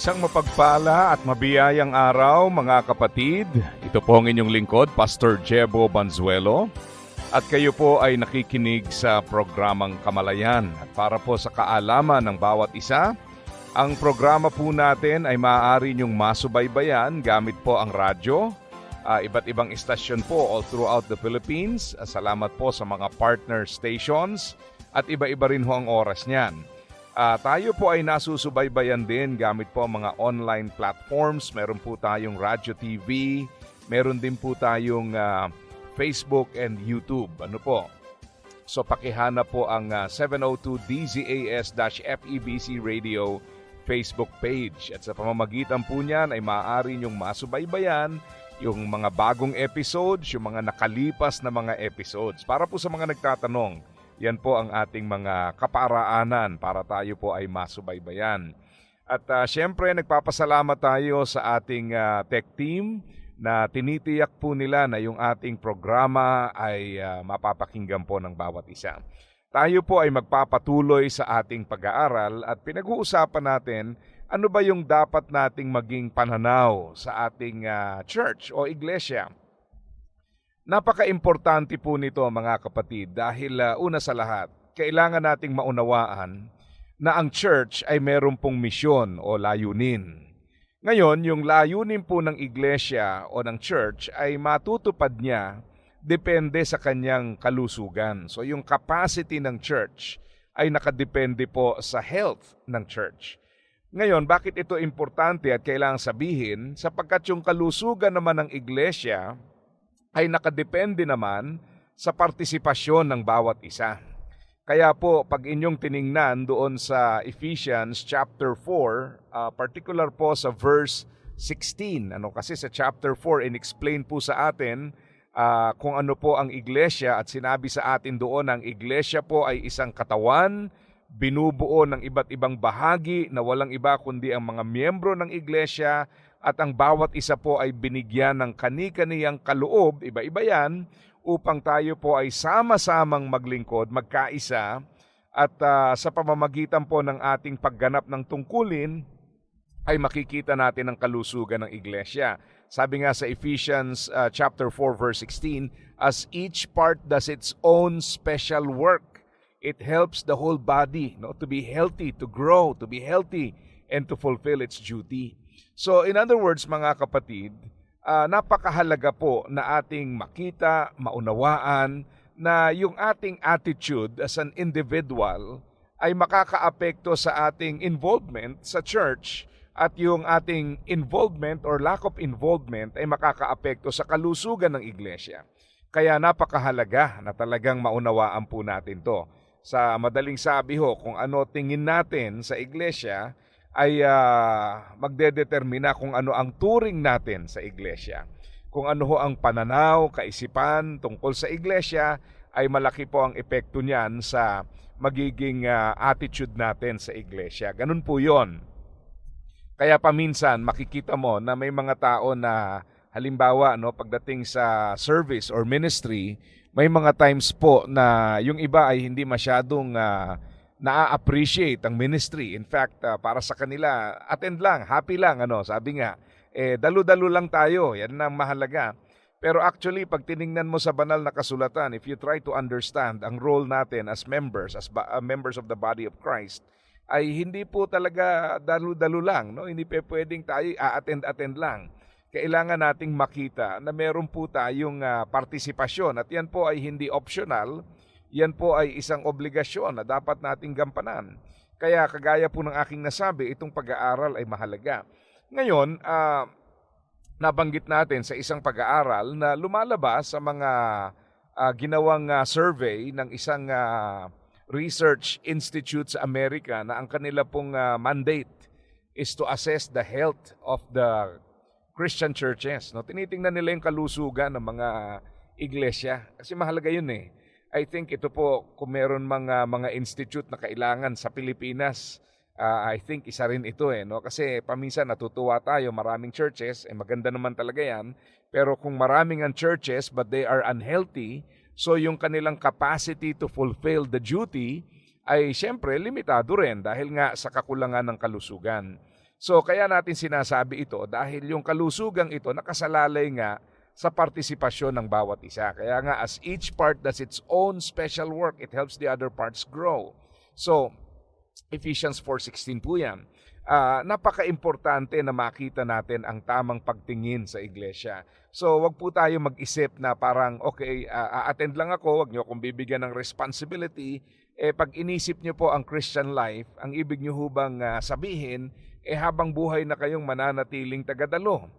Isang mapagpala at mabiyayang araw mga kapatid. Ito po ang inyong lingkod, Pastor Jebo Banzuelo. At kayo po ay nakikinig sa programang Kamalayan. At para po sa kaalaman ng bawat isa, ang programa po natin ay maaari niyong masubaybayan gamit po ang radyo, ah, iba't ibang istasyon po all throughout the Philippines. Ah, Salamat po sa mga partner stations at iba-iba rin ho ang oras niyan. Ah, tayo po ay nasusubaybayan din gamit po mga online platforms. Meron po tayong Radyo TV, meron din po tayong ah, Facebook and YouTube. Ano po? So pakihana po ang ah, 702 DZAS-FEBC Radio Facebook page. At sa pamamagitan po niyan ay maaari niyong masubaybayan yung mga bagong episodes, yung mga nakalipas na mga episodes. Para po sa mga nagtatanong, yan po ang ating mga kaparaanan para tayo po ay masubaybayan. At ah, syempre, nagpapasalamat tayo sa ating ah, tech team na tinitiyak po nila na yung ating programa ay ah, mapapakinggan po ng bawat isa. Tayo po ay magpapatuloy sa ating pag-aaral at pinag-uusapan natin ano ba yung dapat nating maging pananaw sa ating ah, church o iglesia. Napaka-importante po nito mga kapatid dahil ah, una sa lahat, kailangan nating maunawaan na ang church ay meron pong misyon o layunin. Ngayon, yung layunin po ng iglesia o ng church ay matutupad niya depende sa kanyang kalusugan. So yung capacity ng church ay nakadepende po sa health ng church. Ngayon, bakit ito importante at kailangang sabihin? Sapagkat yung kalusugan naman ng iglesia ay nakadepende naman sa partisipasyon ng bawat isa. Kaya po, pag inyong tiningnan doon sa Ephesians chapter 4, uh, particular po sa verse 16, ano kasi sa chapter 4 in-explain po sa atin ah, kung ano po ang iglesia at sinabi sa atin doon ang iglesia po ay isang katawan, binubuo ng iba't ibang bahagi na walang iba kundi ang mga miyembro ng iglesia at ang bawat isa po ay binigyan ng kani-kaniyang kaloob, iba-iba yan, upang tayo po ay sama-samang maglingkod, magkaisa, at ah, sa pamamagitan po ng ating pagganap ng tungkulin, ay makikita natin ang kalusugan ng iglesia. Sabi nga sa Ephesians uh, chapter 4 verse 16, as each part does its own special work, it helps the whole body no, to be healthy, to grow, to be healthy, and to fulfill its duty. So in other words, mga kapatid, ah, napakahalaga po na ating makita, maunawaan na yung ating attitude as an individual ay makakaapekto sa ating involvement sa church at yung ating involvement or lack of involvement ay makakaapekto sa kalusugan ng iglesia. Kaya napakahalaga na talagang maunawaan po natin to. Sa madaling sabi ho, kung ano tingin natin sa iglesia ay ah, magdedetermina kung ano ang turing natin sa iglesia. Kung ano ho ang pananaw, kaisipan tungkol sa iglesia ay malaki po ang epekto niyan sa magiging ah, attitude natin sa iglesia. Ganun po 'yon. Kaya paminsan makikita mo na may mga tao na halimbawa no pagdating sa service or ministry, may mga times po na yung iba ay hindi masyadong ah, na-appreciate ang ministry. In fact, ah, para sa kanila, attend lang, happy lang ano, sabi nga. Eh dalu-dalu lang tayo, yan ang mahalaga. Pero actually, pag tiningnan mo sa banal na kasulatan, if you try to understand ang role natin as members, as uh, members of the body of Christ, ay hindi po talaga dalu-dalu lang. No? Hindi pa pwedeng tayo a-attend-attend lang. Kailangan nating makita na meron po tayong ah, partisipasyon at yan po ay hindi optional. Yan po ay isang obligasyon na dapat nating gampanan. Kaya kagaya po ng aking nasabi, itong pag-aaral ay mahalaga. Ngayon, ah, nabanggit natin sa isang pag-aaral na lumalabas sa mga ah, ginawang ah, survey ng isang ah, research institute sa Amerika na ang kanila pong ah, mandate is to assess the health of the Christian churches. No? Tinitingnan nila yung kalusugan ng mga iglesia. Kasi mahalaga yun eh. I think ito po, kung meron mga, mga institute na kailangan sa Pilipinas, ah, I think isa rin ito eh. No? Kasi paminsan natutuwa tayo, maraming churches, eh maganda naman talaga yan. Pero kung maraming ang churches but they are unhealthy, so yung kanilang capacity to fulfill the duty ay siyempre limitado rin dahil nga sa kakulangan ng kalusugan. So kaya natin sinasabi ito dahil yung kalusugang ito nakasalalay nga sa partisipasyon ng bawat isa. Kaya nga as each part does its own special work, it helps the other parts grow. So Ephesians 4.16 po yan. Ah, napaka-importante na makita natin ang tamang pagtingin sa iglesia. So, wag po tayo mag-isip na parang, okay, ah, a-attend lang ako, wag nyo akong bibigyan ng responsibility. Eh, pag inisip nyo po ang Christian life, ang ibig nyo hubang ah, sabihin, eh habang buhay na kayong mananatiling tagadalo.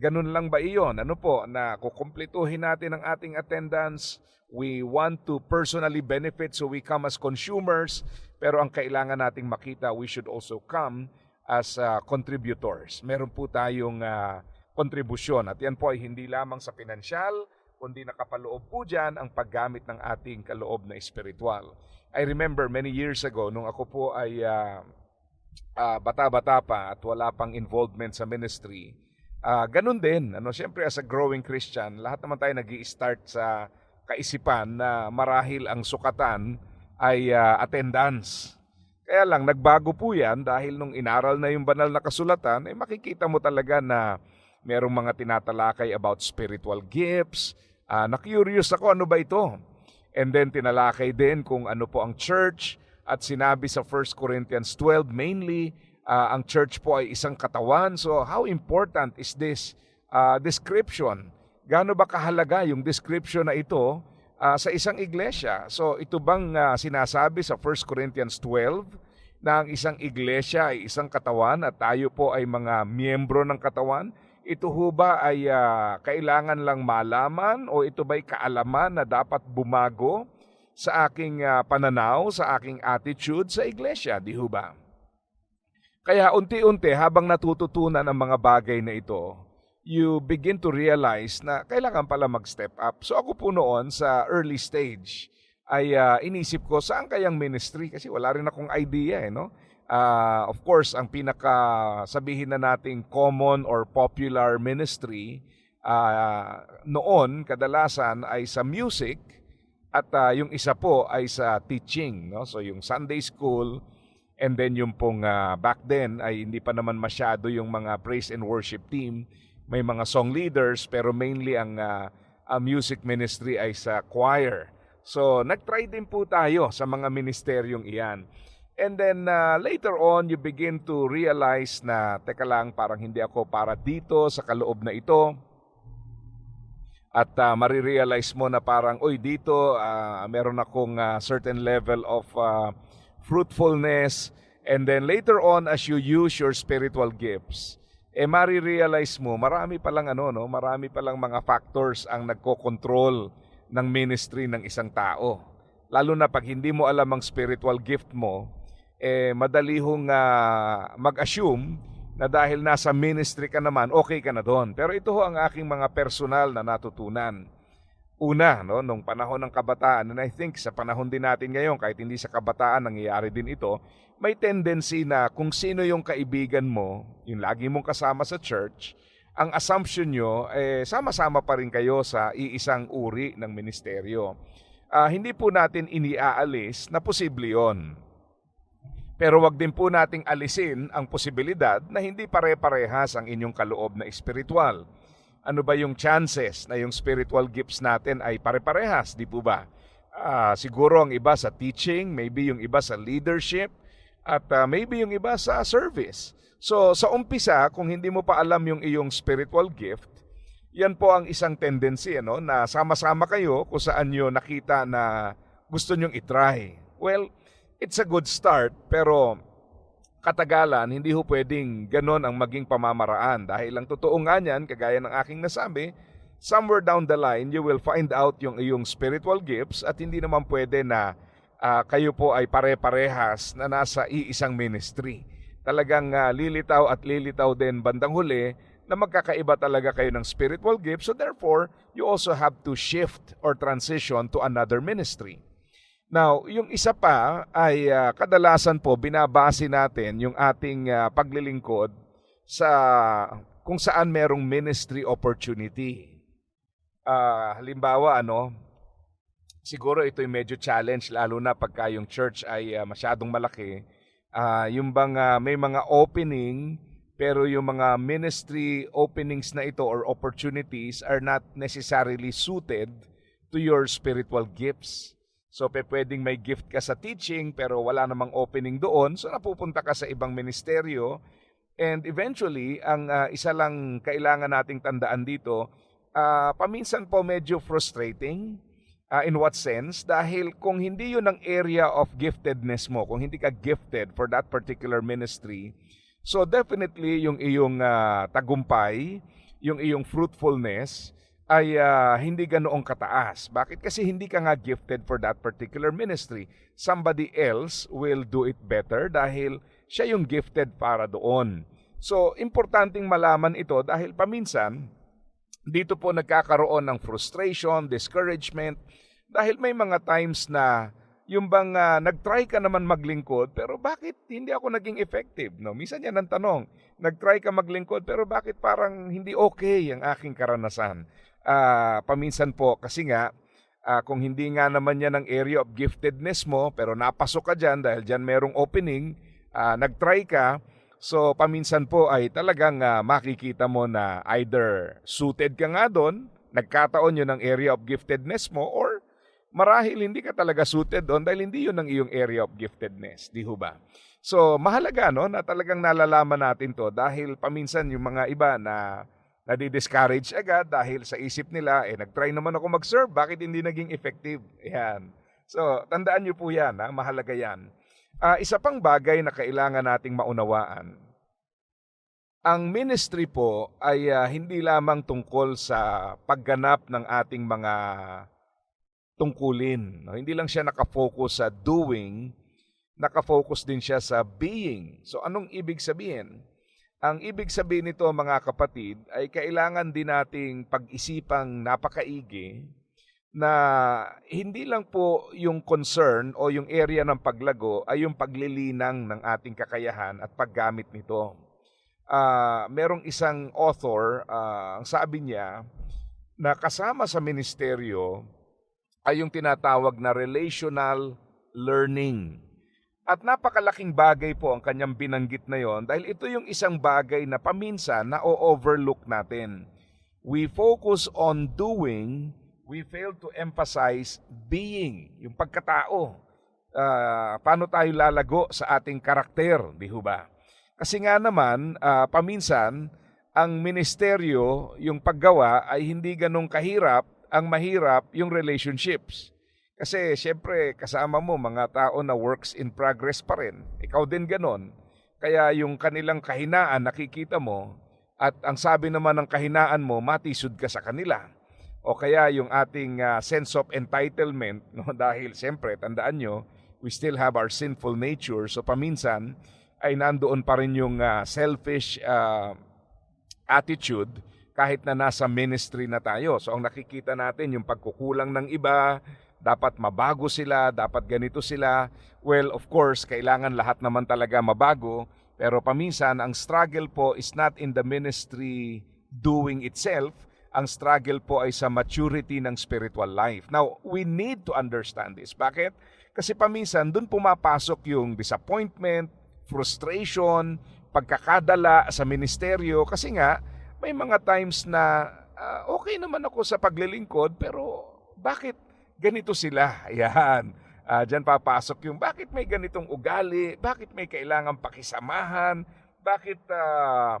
Ganun lang ba iyon? Ano po, na kukumpletuhin natin ang ating attendance, we want to personally benefit so we come as consumers, pero ang kailangan nating makita, we should also come as uh, contributors. Meron po tayong uh, kontribusyon at yan po ay hindi lamang sa pinansyal, kundi nakapaloob po dyan ang paggamit ng ating kaloob na espiritual. I remember many years ago, nung ako po ay uh, uh, bata-bata pa at wala pang involvement sa ministry, uh, ganun din. Ano, Siyempre as a growing Christian, lahat naman tayo nag start sa kaisipan na marahil ang sukatan ay uh, attendance. Kaya lang, nagbago po yan dahil nung inaral na yung banal na kasulatan, eh makikita mo talaga na merong mga tinatalakay about spiritual gifts. Uh, na-curious ako, ano ba ito? And then tinalakay din kung ano po ang church at sinabi sa 1 Corinthians 12 mainly uh, ang church po ay isang katawan. So how important is this uh, description? Gaano ba kahalaga yung description na ito uh, sa isang iglesia? So ito bang uh, sinasabi sa 1 Corinthians 12 na ang isang iglesia ay isang katawan at tayo po ay mga miyembro ng katawan? Ito ho ba ay uh, kailangan lang malaman o ito ba'y kaalaman na dapat bumago sa aking uh, pananaw, sa aking attitude sa iglesia, di ho ba? Kaya unti-unti habang natututunan ang mga bagay na ito, you begin to realize na kailangan pala mag-step up. So ako po noon sa early stage ay uh, inisip ko saan kayang ministry kasi wala rin akong idea eh, no? Uh, of course, ang pinaka sabihin na nating common or popular ministry uh, noon kadalasan ay sa music at uh, yung isa po ay sa teaching, no? So yung Sunday school and then yung pong uh, back then ay hindi pa naman masyado yung mga praise and worship team. May mga song leaders pero mainly ang uh, uh, music ministry ay sa choir. So nagtry din po tayo sa mga ministeryong iyan. And then uh, later on, you begin to realize na, teka lang, parang hindi ako para dito sa kaloob na ito. At uh, marirealize mo na parang, oy, dito uh, meron akong uh, certain level of uh, fruitfulness. And then later on, as you use your spiritual gifts, eh marirealize mo, marami palang ano, no? marami palang mga factors ang nagko-control ng ministry ng isang tao. Lalo na pag hindi mo alam ang spiritual gift mo, eh madali hong uh, mag-assume na dahil nasa ministry ka naman, okay ka na doon. Pero ito ho ang aking mga personal na natutunan. Una, no, nung panahon ng kabataan, and I think sa panahon din natin ngayon, kahit hindi sa kabataan, nangyayari din ito, may tendency na kung sino yung kaibigan mo, yung lagi mong kasama sa church, ang assumption nyo, eh, sama-sama pa rin kayo sa iisang uri ng ministeryo. Uh, hindi po natin iniaalis na posible yon pero wag din po nating alisin ang posibilidad na hindi pare-parehas ang inyong kaloob na espiritual. Ano ba yung chances na yung spiritual gifts natin ay pare-parehas, di po ba? Uh, siguro ang iba sa teaching, maybe yung iba sa leadership, at uh, maybe yung iba sa service. So sa umpisa, kung hindi mo pa alam yung iyong spiritual gift, yan po ang isang tendency ano, na sama-sama kayo kung saan nyo nakita na gusto nyong itry. Well, it's a good start pero katagalan hindi ho pwedeng ganon ang maging pamamaraan dahil ang totoo nga niyan kagaya ng aking nasabi somewhere down the line you will find out yung iyong spiritual gifts at hindi naman pwede na uh, kayo po ay pare-parehas na nasa iisang ministry talagang ah, lilitaw at lilitaw din bandang huli na magkakaiba talaga kayo ng spiritual gift. So therefore, you also have to shift or transition to another ministry. Now, yung isa pa ay ah, kadalasan po binabase natin yung ating ah, paglilingkod sa kung saan merong ministry opportunity. Ah, halimbawa, ano, siguro ito yung medyo challenge lalo na pagka yung church ay ah, masyadong malaki. Ah, yung bang ah, may mga opening pero yung mga ministry openings na ito or opportunities are not necessarily suited to your spiritual gifts. So pe pwedeng may gift ka sa teaching pero wala namang opening doon, so napupunta ka sa ibang ministeryo. And eventually, ang ah, isa lang kailangan nating tandaan dito, ah, paminsan po medyo frustrating. Ah, in what sense? Dahil kung hindi yun ang area of giftedness mo, kung hindi ka gifted for that particular ministry, so definitely yung iyong ah, tagumpay, yung iyong fruitfulness, ay ah, hindi ganoong kataas. Bakit? Kasi hindi ka nga gifted for that particular ministry. Somebody else will do it better dahil siya yung gifted para doon. So, importanteng malaman ito dahil paminsan, dito po nagkakaroon ng frustration, discouragement, dahil may mga times na yung bang ah, nag-try ka naman maglingkod, pero bakit hindi ako naging effective? No? Minsan yan ang tanong, nag-try ka maglingkod, pero bakit parang hindi okay ang aking karanasan? Ah, paminsan po, kasi nga, ah, kung hindi nga naman yan ang area of giftedness mo, pero napasok ka dyan dahil dyan merong opening, ah, nag-try ka, So paminsan po ay talagang ah, makikita mo na either suited ka nga doon, nagkataon yun ang area of giftedness mo, or marahil hindi ka talaga suited doon dahil hindi yun ang iyong area of giftedness. Di ho ba? So mahalaga no, na talagang nalalaman natin to dahil paminsan yung mga iba na nadi-discourage agad dahil sa isip nila, eh nag-try naman ako mag-serve, bakit hindi naging effective? Yan. So tandaan niyo po yan, ha? mahalaga yan. Ah, isa pang bagay na kailangan nating maunawaan, ang ministry po ay ah, hindi lamang tungkol sa pagganap ng ating mga tungkulin. No? Hindi lang siya nakafocus sa doing, nakafocus din siya sa being. So anong ibig sabihin? Ang ibig sabihin nito mga kapatid ay kailangan din nating pag-isipang napakaigi na hindi lang po yung concern o yung area ng paglago ay yung paglilinang ng ating kakayahan at paggamit nito. Ah, merong isang author, ah, ang sabi niya, na kasama sa ministeryo ay yung tinatawag na relational learning. At napakalaking bagay po ang kanyang binanggit na yon dahil ito yung isang bagay na paminsan na o-overlook natin. We focus on doing we fail to emphasize being, yung pagkatao. Ah, paano tayo lalago sa ating karakter, di ho ba? Kasi nga naman, ah, paminsan, ang ministeryo, yung paggawa ay hindi ganong kahirap, ang mahirap yung relationships. Kasi syempre, kasama mo mga tao na works in progress pa rin. Ikaw din ganon. Kaya yung kanilang kahinaan nakikita mo at ang sabi naman ng kahinaan mo, matisod ka sa kanila o kaya yung ating ah, sense of entitlement no dahil siyempre tandaan nyo we still have our sinful nature so paminsan ay nandoon pa rin yung ah, selfish ah, attitude kahit na nasa ministry na tayo so ang nakikita natin yung pagkukulang ng iba dapat mabago sila dapat ganito sila well of course kailangan lahat naman talaga mabago pero paminsan ang struggle po is not in the ministry doing itself ang struggle po ay sa maturity ng spiritual life. Now, we need to understand this. Bakit? Kasi paminsan, dun pumapasok yung disappointment, frustration, pagkakadala sa ministeryo. Kasi nga, may mga times na ah, okay naman ako sa paglilingkod, pero bakit ganito sila? Ayan. Ah, Diyan papasok yung bakit may ganitong ugali, bakit may kailangan pakisamahan, bakit ah,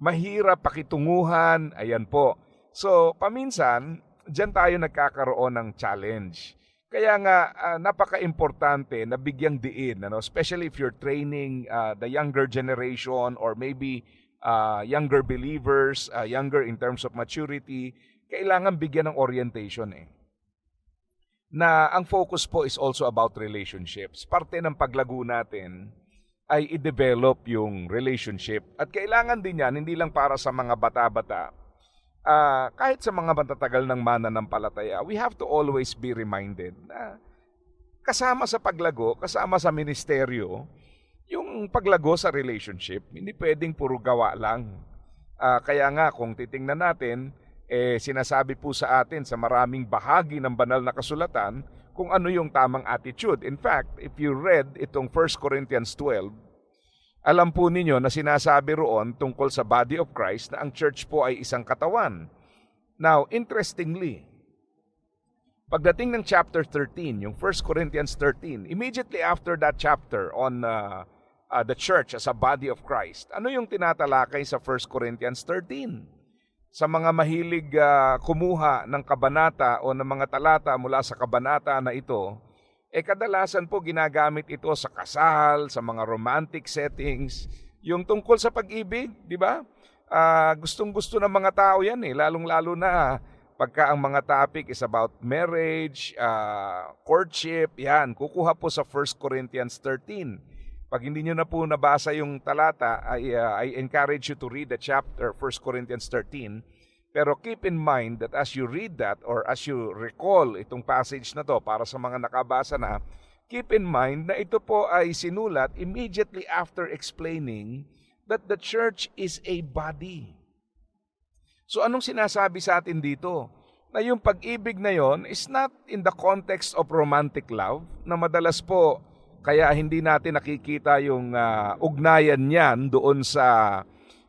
mahirap pakitunguhan, ayan po. So, paminsan, dyan tayo nagkakaroon ng challenge. Kaya nga, ah, napaka-importante na bigyang diin, ano? especially if you're training ah, the younger generation or maybe ah, younger believers, ah, younger in terms of maturity, kailangan bigyan ng orientation eh. Na ang focus po is also about relationships. Parte ng paglago natin ay i-develop yung relationship. At kailangan din yan, hindi lang para sa mga bata-bata, Ah, kahit sa mga matatagal ng mananampalataya, we have to always be reminded na kasama sa paglago, kasama sa ministeryo, yung paglago sa relationship, hindi pwedeng puro gawa lang. Ah, kaya nga, kung titingnan natin, eh, sinasabi po sa atin sa maraming bahagi ng banal na kasulatan kung ano yung tamang attitude. In fact, if you read itong 1 Corinthians 12, alam po ninyo na sinasabi roon tungkol sa body of Christ na ang church po ay isang katawan. Now, interestingly, pagdating ng chapter 13, yung 1 Corinthians 13, immediately after that chapter on uh, uh, the church as a body of Christ, ano yung tinatalakay sa 1 Corinthians 13? Sa mga mahilig uh, kumuha ng kabanata o ng mga talata mula sa kabanata na ito, eh kadalasan po ginagamit ito sa kasal, sa mga romantic settings, yung tungkol sa pag-ibig, di ba? Ah, gustong-gusto ng mga tao yan eh, lalong-lalo na pagka ang mga topic is about marriage, ah, courtship, yan, kukuha po sa 1 Corinthians 13. Pag hindi nyo na po nabasa yung talata, I, ah, I encourage you to read the chapter 1 Corinthians 13. Pero keep in mind that as you read that or as you recall itong passage na to para sa mga nakabasa na, keep in mind na ito po ay sinulat immediately after explaining that the church is a body. So anong sinasabi sa atin dito? Na yung pag-ibig na yon is not in the context of romantic love na madalas po kaya hindi natin nakikita yung ah, ugnayan niyan doon sa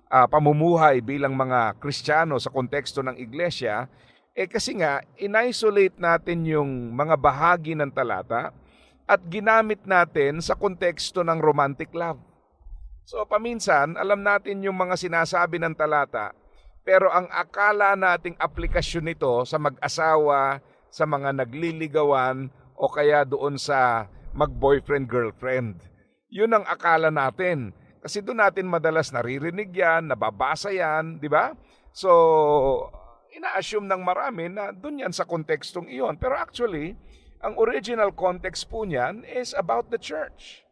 ah, pamumuhay bilang mga Kristiyano sa konteksto ng iglesia, eh kasi nga, in-isolate natin yung mga bahagi ng talata at ginamit natin sa konteksto ng romantic love. So paminsan, alam natin yung mga sinasabi ng talata, pero ang akala nating aplikasyon nito sa mag-asawa, sa mga nagliligawan, o kaya doon sa mag-boyfriend-girlfriend. Yun ang akala natin. Kasi doon natin madalas naririnig yan, nababasa yan, di ba? So, ina-assume ng marami na doon yan sa kontekstong iyon. Pero actually, ang original context po niyan is about the church.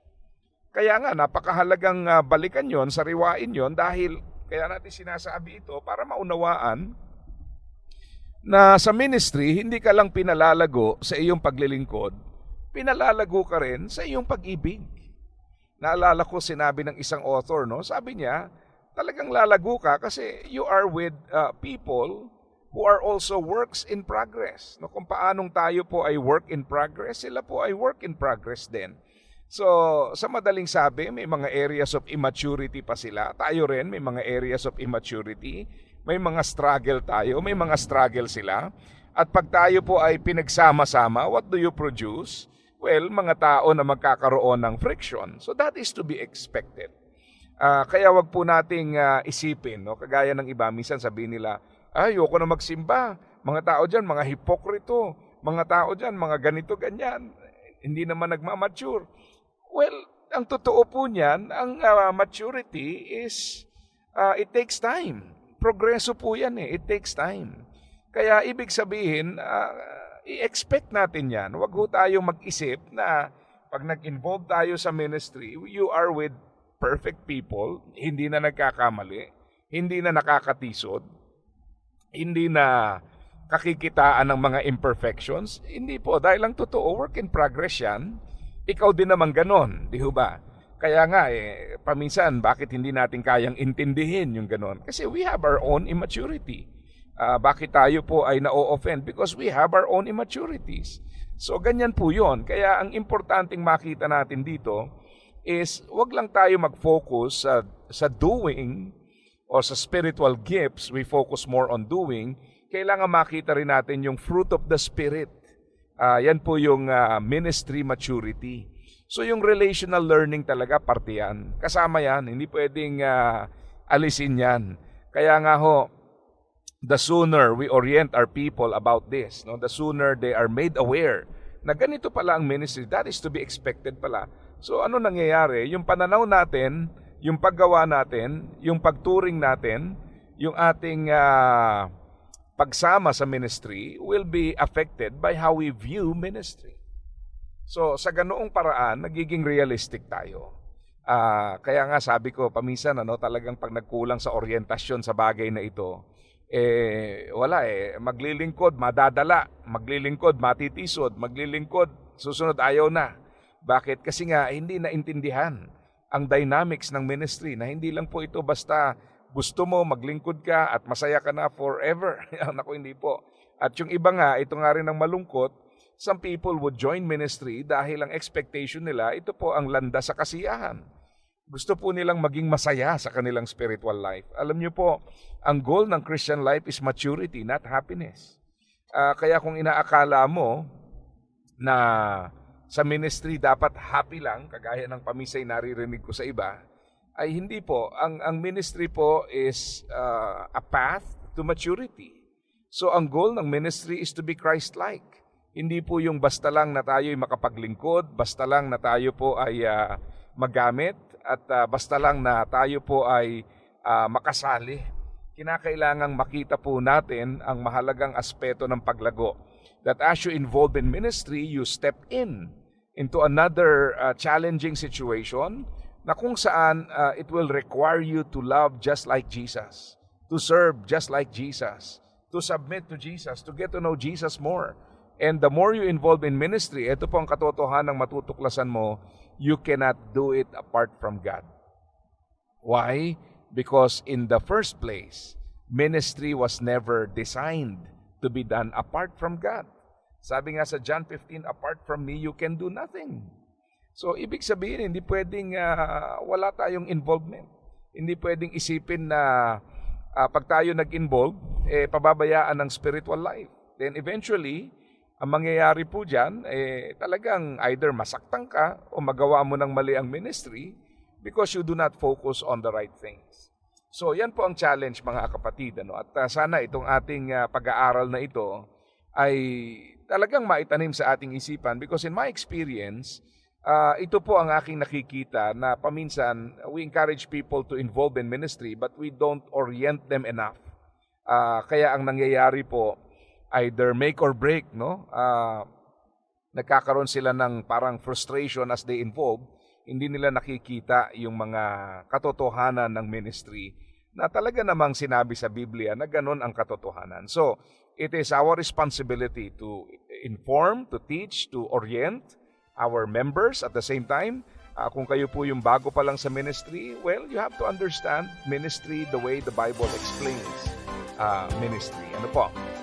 Kaya nga, napakahalagang ah, balikan yon, sariwain yon dahil kaya natin sinasabi ito para maunawaan na sa ministry, hindi ka lang pinalalago sa iyong paglilingkod, pinalalago ka rin sa iyong pag-ibig. Naalala ko sinabi ng isang author, no? Sabi niya, talagang lalago ka kasi you are with uh, people who are also works in progress. No, kung paanong tayo po ay work in progress, sila po ay work in progress din. So, sa madaling sabi, may mga areas of immaturity pa sila. Tayo rin, may mga areas of immaturity. May mga struggle tayo, may mga struggle sila. At pag tayo po ay pinagsama-sama, what do you produce? Well, mga tao na magkakaroon ng friction. So that is to be expected. Ah, kaya wag po nating ah, isipin, no? kagaya ng iba, minsan sabihin nila, ay, ayoko na magsimba. Mga tao dyan, mga hipokrito. Mga tao dyan, mga ganito, ganyan. Hindi naman nagmamature. Well, ang totoo po niyan, ang ah, maturity is, ah, it takes time. Progreso po yan eh, it takes time. Kaya ibig sabihin, ah, i-expect natin yan. Huwag ho tayong mag-isip na pag nag-involve tayo sa ministry, you are with perfect people, hindi na nagkakamali, hindi na nakakatisod, hindi na kakikitaan ng mga imperfections. Hindi po, dahil lang totoo, work in progress yan. Ikaw din naman ganon, di ba? Kaya nga, eh, paminsan, bakit hindi natin kayang intindihin yung ganon? Kasi we have our own immaturity. Ah, bakit tayo po ay na-offend? Because we have our own immaturities. So, ganyan po yon. Kaya ang importanteng makita natin dito is wag lang tayo mag-focus sa, sa doing o sa spiritual gifts. We focus more on doing. Kailangan makita rin natin yung fruit of the Spirit. Ah, yan po yung ah, ministry maturity. So yung relational learning talaga, parte yan. Kasama yan, hindi pwedeng ah, alisin yan. Kaya nga ho, the sooner we orient our people about this, no, the sooner they are made aware na ganito pala ang ministry, that is to be expected pala. So ano nangyayari? Yung pananaw natin, yung paggawa natin, yung pagturing natin, yung ating ah, pagsama sa ministry will be affected by how we view ministry. So sa ganoong paraan, nagiging realistic tayo. Ah, kaya nga sabi ko paminsan ano talagang pag nagkulang sa orientasyon sa bagay na ito eh wala eh maglilingkod madadala, maglilingkod matitisod, maglilingkod susunod ayaw na. Bakit? Kasi nga hindi naintindihan ang dynamics ng ministry na hindi lang po ito basta gusto mo maglingkod ka at masaya ka na forever. Naku, hindi po. At yung iba nga, ito nga rin ang malungkot, some people would join ministry dahil ang expectation nila, ito po ang landa sa kasiyahan. Gusto po nilang maging masaya sa kanilang spiritual life. Alam niyo po, ang goal ng Christian life is maturity, not happiness. Ah, kaya kung inaakala mo na sa ministry dapat happy lang, kagaya ng pamisay naririnig ko sa iba, ay hindi po. Ang, ang ministry po is ah, a path to maturity. So ang goal ng ministry is to be Christ-like. Hindi po yung basta lang na tayo'y makapaglingkod, basta lang na tayo po ay ah, magamit, at ah, basta lang na tayo po ay ah, makasali. Kinakailangang makita po natin ang mahalagang aspeto ng paglago. That as you involve in ministry, you step in into another ah, challenging situation na kung saan ah, it will require you to love just like Jesus, to serve just like Jesus, to submit to Jesus, to get to know Jesus more. And the more you involve in ministry, ito po ang katotohanan ng matutuklasan mo, you cannot do it apart from God. Why? Because in the first place, ministry was never designed to be done apart from God. Sabi nga sa John 15, apart from me, you can do nothing. So, ibig sabihin, hindi pwedeng ah, wala tayong involvement. Hindi pwedeng isipin na ah, pag tayo nag-involve, eh, pababayaan ng spiritual life. Then eventually, ang mangyayari po dyan, eh, talagang either masaktan ka o magawa mo ng mali ang ministry because you do not focus on the right things. So, yan po ang challenge mga kapatid. Ano? At ah, sana itong ating ah, pag-aaral na ito ay talagang maitanim sa ating isipan because in my experience, ah, ito po ang aking nakikita na paminsan we encourage people to involve in ministry but we don't orient them enough. Ah, kaya ang nangyayari po, either make or break, no? Ah, nagkakaroon sila ng parang frustration as they involve, hindi nila nakikita yung mga katotohanan ng ministry na talaga namang sinabi sa Biblia na ganun ang katotohanan. So, it is our responsibility to inform, to teach, to orient our members at the same time. ah, kung kayo po yung bago pa lang sa ministry, well, you have to understand ministry the way the Bible explains ah, ministry. Ano po?